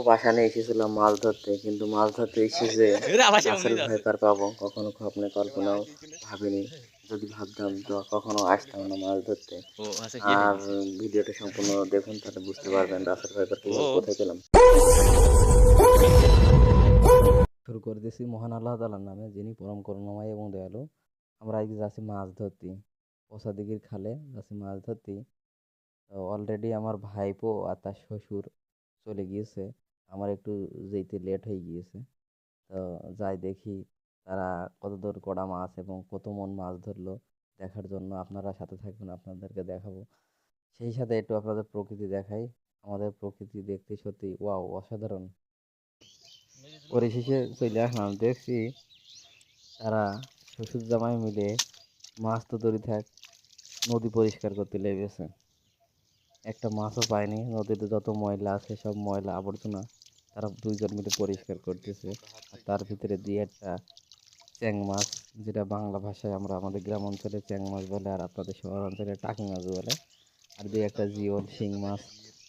খুব আশা নিয়ে এসেছিলাম মাছ ধরতে কিন্তু মাছ ধরতে এসেছে আসল ভাইপার পাবো কখনো স্বপ্নে কল্পনাও ভাবিনি যদি ভাবতাম তো কখনো আসতাম না মাছ ধরতে। আচ্ছা আর ভিডিওটা সম্পূর্ণ দেখুন তাহলে বুঝতে পারবেন রাসেল ভাইপার কোথায় পেলাম। শুরু করে দিয়েছি মহান আল্লাহ তালার নামে যিনি পরম করুণাময় এবং দয়ালু। আমরা আজকে যাচ্ছি মাছ ধরতে। দিঘির খালে যাচ্ছি মাছ ধরতে। অলরেডি আমার ভাইপো আর তার শ্বশুর চলে গিয়েছে। আমার একটু যেতে লেট হয়ে গিয়েছে। তো যাই দেখি তারা কত দূর কড়া মাছ এবং কত মন মাছ ধরলো, দেখার জন্য আপনারা সাথে থাকবেন, আপনাদেরকে দেখাবো। সেই সাথে একটু আপনাদের প্রকৃতি দেখাই। আমাদের প্রকৃতি দেখতে সত্যি ওয়াও অসাধারণ। পরিশেষে চলে আসলাম, দেখছি তারা শ্বশুর জামাই মিলে মাছ তো দড়ি থাক, নদী পরিষ্কার করতে লেগেছে। একটা মাছও পায়নি, নদীতে যত ময়লা আছে সব ময়লা আবর্জনা। তারা দুইজন মিলে পরিষ্কার করতেছে। আর তার ভিতরে দিয়ে একটা চ্যাং মাছ যেটা বাংলা ভাষায় আমরা আমাদের গ্রাম অঞ্চলে চ্যাং মাছ বলে আর আপনাদের শহর অঞ্চলে টাকি মাছ বলে। আর দুই একটা জিওল, শিং মাছ,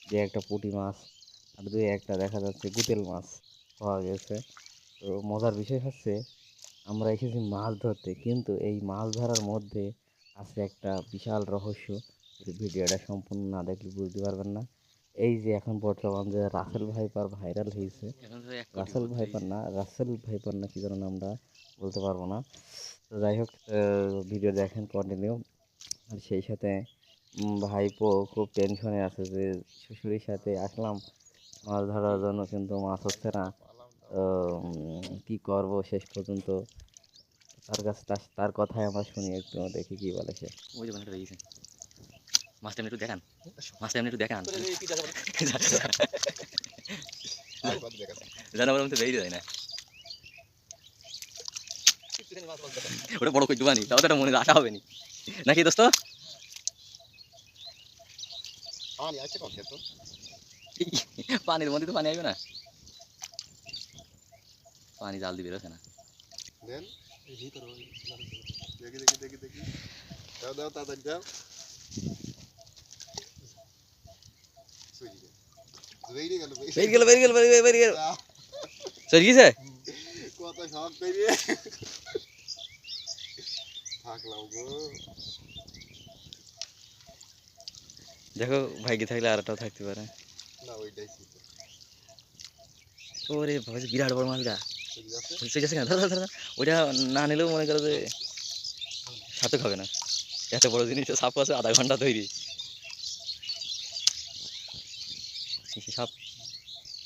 দুই একটা পুঁটি মাছ, আর দুই একটা দেখা যাচ্ছে গুতেল মাছ পাওয়া গেছে। তো মজার বিষয় হচ্ছে, আমরা এসেছি মাছ ধরতে, কিন্তু এই মাছ ধরার মধ্যে আছে একটা বিশাল রহস্য। ভিডিওটা সম্পূর্ণ না দেখলে বুঝতে পারবেন না। এই যে এখন বর্তমান যে রাসেল ভাইপার ভাইরাল হয়েছে। রাসেল ভাইপার না রাসেল ভাইপার না কি যেন নামটা বলতে পারব না। তো যাই হোক ভিডিও দেখেন কন্টিনিউ আর সেই সাথে ভাইপো খুব টেনশনে আছে যে শ্বশুরের সাথে আসলাম মাছ ধরার জন্য কিন্তু মাছ হচ্ছে না। কি করব শেষ পর্যন্ত। তার কাছে তার- তার কথাই আমরা শুনি একটু দেখি কি বলে সে ওই যে বানাটা রয়েছে মাছটা এমনি একটু দেখান মাছটা একটু দেখান জানা বলে তো বেরিয়ে যায় না ওটা বড় কই দুবানি তাও তো মনে আশা হবে নি নাকি দোস্ত পানির মধ্যে তো পানি আসবে না পানি জাল দিবে রয়েছে না দেখি দেখি দেখি দেখি দাও দাও তাড়াতাড়ি দাও বেরিয়ে গেল বেরিয়ে গেল বেরিয়ে গেল বেরিয়ে গেল চলে গিয়েছে কত শখ বেরিয়ে থাকলাম গো। দেখো ভাগ্যে থাকলে আর একটাও থাকতে পারে। না ওইটাই ওরে ভাবছি বিরাট বড় মাছটা ঠিক আছে। ধর ধর। ওইটা না নিলেও মনে করো যে সার্থক হবে না। এত বড় জিনিস সাপ আছে আধা ঘণ্টা তৈরি। সে সাপ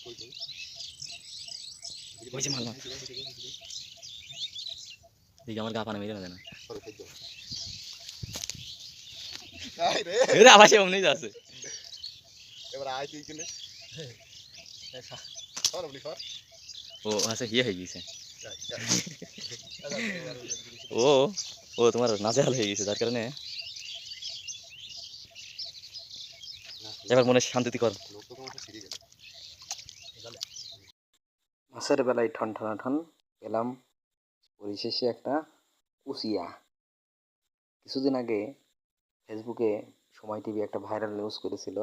কই কই ওই যে মাল মাছ দেখি আমার গা পানা মেরে না না সরে খাই দাও আই রে এরা আবার সে অমনি আছে এবার আয় তুই কিনে সর আপনি সর ও আচ্ছা ইয়ে হয়ে গিয়েছে যাই, যাই। ও ও তোমার নাজেহাল হয়ে গেছে যার কারণে এবার মনে শান্তি কর। মাছের বেলায় ঠন ঠনা ঠন পেলাম। পরিশেষে একটা কুচিয়া কিছুদিন আগে ফেসবুকে সময় টিভি একটা ভাইরাল নিউজ করেছিল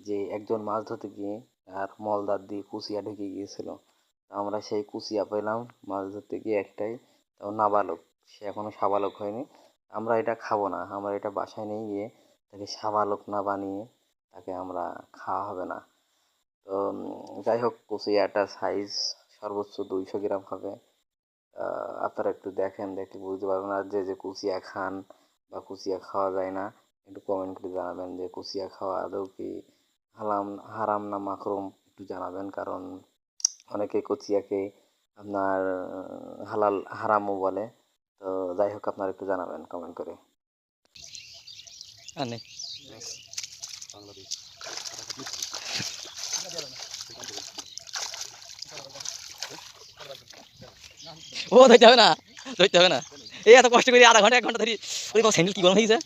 যে একজন মাছ ধরতে গিয়ে তার মলদার দিয়ে কুচিয়া ঢুকে গিয়েছিল। আমরা সেই কুচিয়া পেলাম, মাছ ধরতে গিয়ে একটাই। তাও নাবালক, সে এখনও সাবালক হয়নি। আমরা এটা খাব না, আমরা এটা বাসায় নিয়ে গিয়ে তাকে সাবালক না বানিয়ে তাকে আমরা খাওয়া হবে না। তো যাই হোক কুচিয়াটা সাইজ সর্বোচ্চ দুইশো গ্রাম হবে। আপনারা একটু দেখেন দেখলে বুঝতে পারবেন। আর যে যে কুচিয়া খান বা কুচিয়া খাওয়া যায় না একটু কমেন্ট করে জানাবেন যে কুচিয়া খাওয়া আদৌ কি হালাম হারাম না মাকরুম একটু জানাবেন কারণ অনেকে কুচিয়াকে আপনার হালাল হারামও বলে। তো যাই হোক আপনারা একটু জানাবেন কমেন্ট করে। ও, ধরতে হবে না, ধরতে হবে না। এই এত কষ্ট করে আধা ঘণ্টা, এক ঘণ্টা ধরি ওই বাবা স্যান্ডেল কি গরম হয়েছে